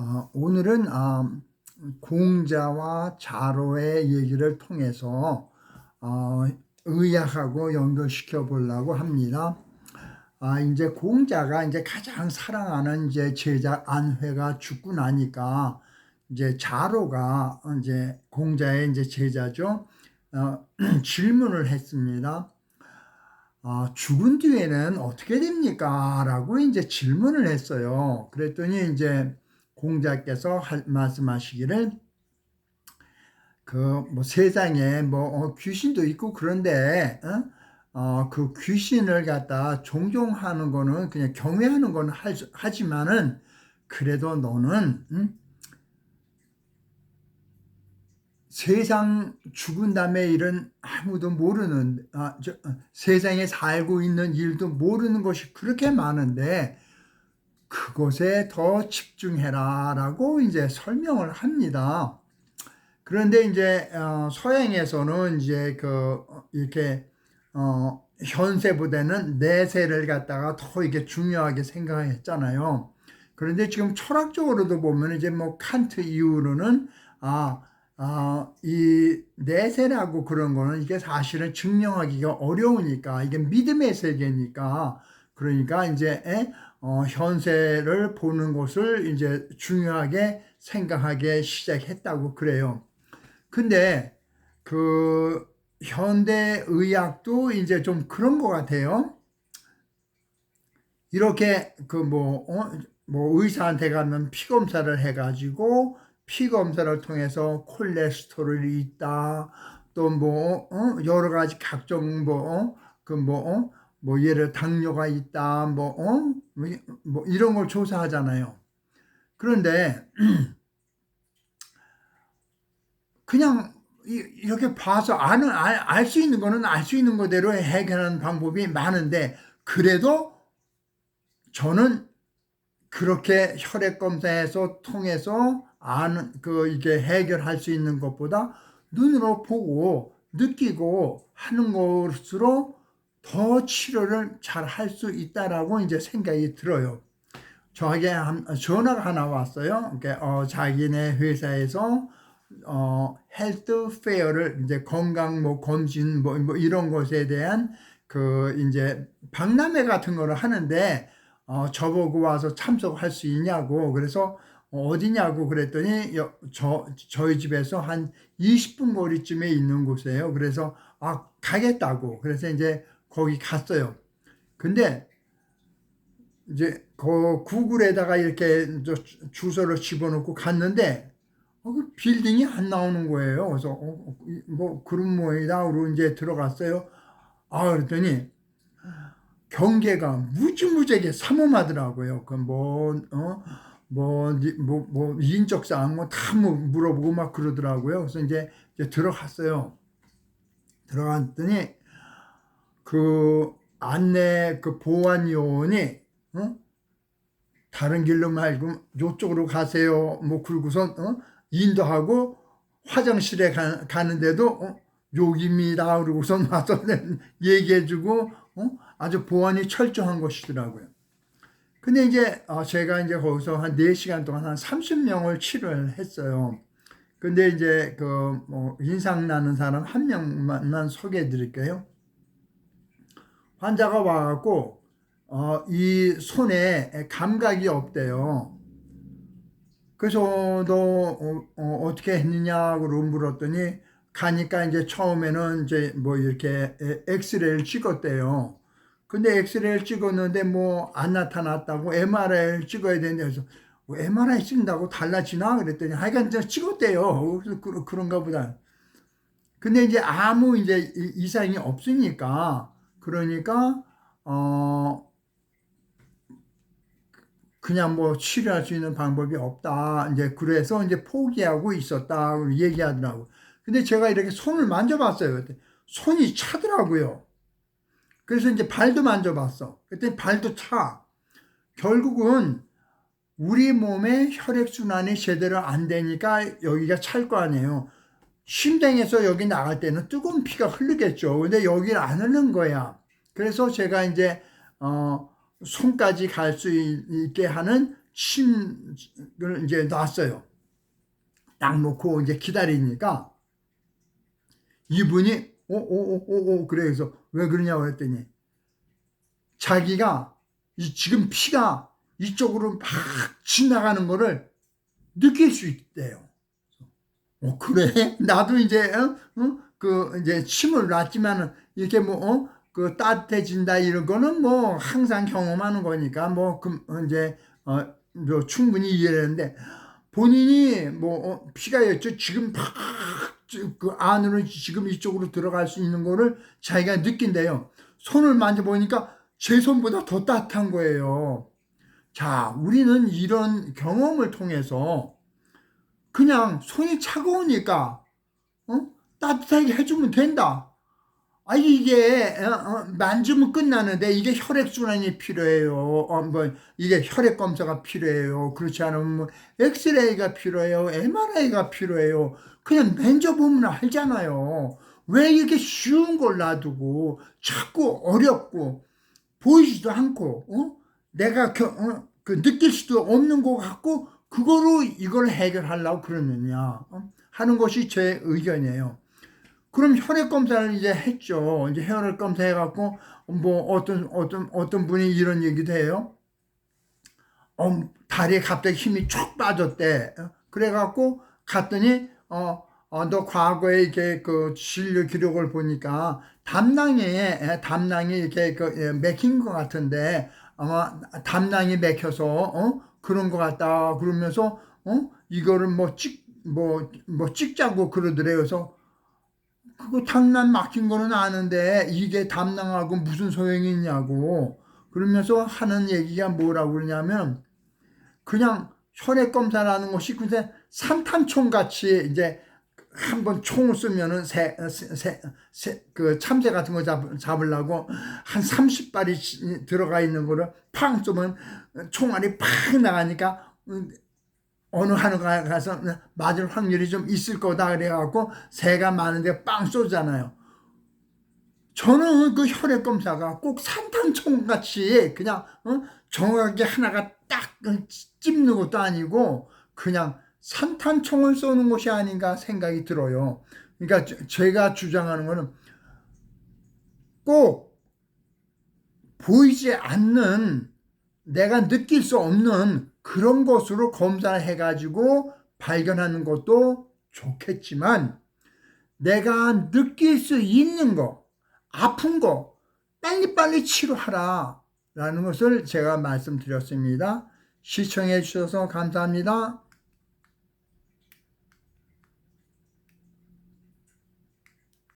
어, 오늘은 아, 공자와 자로의 얘기를 통해서 어, 의학하고 연결시켜 보려고 합니다. 아, 이제 공자가 이제 가장 사랑하는 이제 제자 안회가 죽고 나니까 이제 자로가 이제 공자의 이제 제자죠. 어, 질문을 했습니다. 아, 죽은 뒤에는 어떻게 됩니까? 라고 이제 질문을 했어요. 그랬더니 이제 공자께서 할- 말씀하시기를 그 뭐 세상에 뭐 어, 귀신도 있고 그런데 어? 어, 그 귀신을 갖다 존경하는 거는 그냥 경외하는 할 수- 하지만은 그래도 너는 음? 세상 죽은 다음에 일은 아무도 모르는 아, 저, 어, 세상에 살고 있는 일도 모르는 것이 그렇게 많은데 그곳에 더 집중해라 라고 이제 설명을 합니다. 그런데 이제 어, 서양에서는 이제 그 어, 이렇게 어, 현세보다는 내세를 갖다가 더 이게 중요하게 생각했잖아요. 그런데 지금 철학적으로도 보면 이제 뭐 칸트 이후로는 아, 아, 이 내세라고 그런 거는 이게 사실은 증명하기가 어려우니까 이게 믿음의 세계니까 그러니까 이제 에? 어, 현세를 보는 것을 이제 중요하게 생각하게 시작했다고 그래요. 근데 그 현대 의학도 이제 좀 그런 것 같아요. 이렇게 그뭐 어, 뭐 의사한테 가면 피 검사를 해가지고 피 검사를 통해서 콜레스테롤이 있다 또뭐 여러 가지 각종 뭐그뭐 뭐 예를 당뇨가 있다 뭐 어? 뭐, 이- 뭐 이런 걸 조사하잖아요. 그런데 그냥 이- 이렇게 봐서 아는 알 수 있는 거는 알 수 있는 거대로 해결하는 방법이 많은데 그래도 저는 그렇게 혈액 검사에서 통해서 아는 그 이게 해결할 수 있는 것보다 눈으로 보고 느끼고 하는 것으로 더 치료를 잘 할 수 있다라고 이제 생각이 들어요. 저에게 한- 전화가 하나 왔어요. 그러니까 어, 자기네 회사에서 어, 헬스 페어를 이제 건강 뭐 검진 뭐, 뭐 이런 것에 대한 그 이제 박람회 같은 거를 하는데 어, 저보고 와서 참석할 수 있냐고 그래서 어, 어디냐고 그랬더니 여- 저 저희 집에서 한 20분 거리쯤에 있는 곳이에요. 그래서 아 가겠다고 그래서 이제 거기 갔어요. 근데 이제 그 구글에다가 이렇게 저 주소를 집어넣고 갔는데 어, 그 빌딩이 안 나오는 거예요. 그래서 어, 어, 이- 뭐 그런 모양이다. 그러고 이제 들어갔어요. 아 그랬더니 경계가 무지무지하게 삼엄하더라고요. 그뭐 어. 뭐, 니- 뭐, 뭐, 인적 사항 뭐다 뭐 물어보고 막 그러더라고요. 그래서 이제, 이제 들어갔어요. 들어갔더니, 그 안내 그 보안 요원이, 어? 다른 길로 말고 요쪽으로 가세요. 뭐 그러고선 어? 인도하고 화장실에 가, 가는데도 어? 여기입니다. 그러고선 와서 얘기해주고 어? 아주 보안이 철저한 것이더라고요. 근데 이제 어, 제가 이제 거기서 한 4시간 동안 한 30명을 치료를 했어요. 근데 이제 그 뭐 인상 나는 사람 한 명만 소개해 드릴게요. 환자가 와갖고 어, 이 손에 감각이 없대요. 그래서 너 어, 떻게 했느냐고 물었더니 가니까 이제 처음에는 이제 뭐 이렇게 에- 엑스레이를 찍었대요. 근데 엑스레이를 찍었는데 뭐 안 나타났다고 MRI를 찍어야 되는데 그래서 뭐 MRI 찍는다고 달라지나 그랬더니 하여간 찍었대요. 그래서 그, 그런가 보다. 근데 이제 아무 이제 이- 이상이 없으니까 그러니까 어 그냥 뭐 치료할 수 있는 방법이 없다. 이제 그래서 이제 포기하고 있었다. 얘기하더라고. 근데 제가 이렇게 손을 만져봤어요. 그때 손이 차더라고요. 그래서 이제 발도 만져봤어. 그때 발도 차. 결국은 우리 몸의 혈액순환이 제대로 안 되니까 여기가 찰 거 아니에요. 심장에서 여기 나갈 때는 뜨거운 피가 흐르겠죠. 근데 여기를 안 흐르는 거야. 그래서 제가 이제 어 손까지 갈 수 있게 하는 침을 이제 놨어요. 딱 놓고 이제 기다리니까 이분이 오오오오 그래 그래서 왜 그러냐고 했더니 자기가 이 지금 피가 이쪽으로 막 지나가는 거를 느낄 수 있대요. 어 그래? 나도 이제 어? 어? 그 이제 침을 놨지만은 이렇게 뭐 어? 그 따뜻해진다 이런 거는 뭐 항상 경험하는 거니까 뭐 그 이제 어, 뭐 충분히 이해하는데 본인이 뭐 어, 피가 였죠 지금 막그 안으로 지금 이쪽으로 들어갈 수 있는 거를 자기가 느낀대요. 손을 만져보니까 제 손보다 더 따뜻한 거예요. 자, 우리는 이런 경험을 통해서 그냥 손이 차가우니까 어? 따뜻하게 해주면 된다. 아 이게 어, 어, 만지면 끝나는데 이게 혈액 순환이 필요해요. 어, 뭐 이게 혈액 검사가 필요해요. 그렇지 않으면 뭐 엑스레이가 필요해요. MRI가 필요해요. 그냥 만져보면 알잖아요. 왜 이렇게 쉬운 걸 놔두고 자꾸 어렵고 보이지도 않고 어? 내가 겨, 어? 그 느낄 수도 없는 것 같고 그거로 이걸 해결하려고 그러느냐 어? 하는 것이 제 의견이에요. 그럼 혈액 검사를 이제 했죠. 이제 혈액 검사 해 갖고 뭐 어떤 어떤 어떤 분이 이런 얘기도 해요. 어, 다리에 갑자기 힘이 쭉 빠졌대. 어? 그래 갖고 갔더니 어, 어, 너 과거에 이렇게 그 진료 기록을 보니까 담낭에 에, 담낭이 이렇게 그 예, 맥힌 것 같은데 아마 담낭이 맥혀서 어? 그런 것 같다 그러면서 어? 이거를 뭐 찍 뭐뭐 찍자고 그러더래요. 그래서 그거 담낭 막힌 거는 아는데 이게 담낭하고 무슨 소용이 있냐고 그러면서 하는 얘기가 뭐라고 그러냐면 그냥 혈액 검사라는 것이 그냥 산탄총 같이 이제 한번 총을 쏘면은 새, 새, 새, 그 참새 같은 거 잡, 잡으려고 한 30발이 들어가 있는 거를 팡 쏘면 총알이 팍 나가니까 어느 하나가 가서 맞을 확률이 좀 있을 거다 그래갖고 새가 많은데 빵 쏘잖아요. 저는 그 혈액 검사가 꼭 산탄총 같이 그냥 어? 정확하게 하나가 딱 찝는 것도 아니고 그냥 산탄총을 쏘는 것이 아닌가 생각이 들어요. 그러니까 제가 주장하는 거는 꼭 보이지 않는 내가 느낄 수 없는 그런 것으로 검사를 해가지고 발견하는 것도 좋겠지만 내가 느낄 수 있는 거, 아픈 거 빨리빨리 치료하라 라는 것을 제가 말씀드렸습니다. 시청해 주셔서 감사합니다.